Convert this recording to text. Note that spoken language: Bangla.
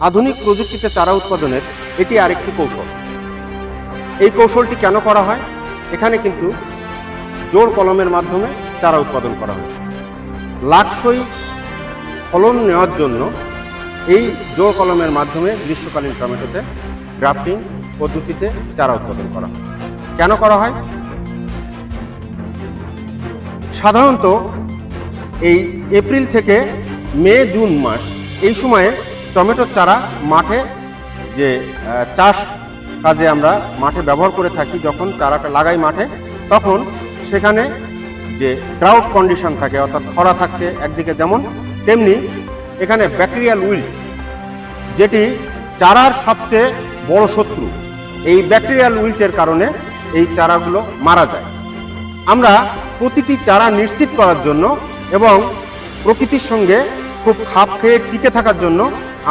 আধুনিক প্রযুক্তিতে চারা উৎপাদনের এটি আরেকটি কৌশল। এই কৌশলটি কেন করা হয়? এখানে কিন্তু জোর কলমের মাধ্যমে চারা উৎপাদন করা হয়েছে। লাকসই ফলন নেওয়ার জন্য এই জোর কলমের মাধ্যমে গ্রীষ্মকালীন টমেটোতে গ্রাফটিং পদ্ধতিতে চারা উৎপাদন করা হয়। কেন করা হয়? সাধারণত এই এপ্রিল থেকে মে, জুন মাস এই সময়ে টমেটোর চারা মাঠে যে চাষ কাজে আমরা মাঠে ব্যবহার করে থাকি, যখন চারাটা লাগাই মাঠে, তখন সেখানে যে ড্রাউট কন্ডিশন থাকে, অর্থাৎ খরা থাকে একদিকে যেমন, তেমনি এখানে ব্যাকটেরিয়াল উইল্ট যেটি চারার সবচেয়ে বড় শত্রু। এই ব্যাকটেরিয়াল উইল্টের কারণে এই চারাগুলো মারা যায়। আমরা প্রতিটি চারা নিশ্চিত করার জন্য এবং প্রকৃতির সঙ্গে খুব খাপ খেয়ে টিকে থাকার জন্য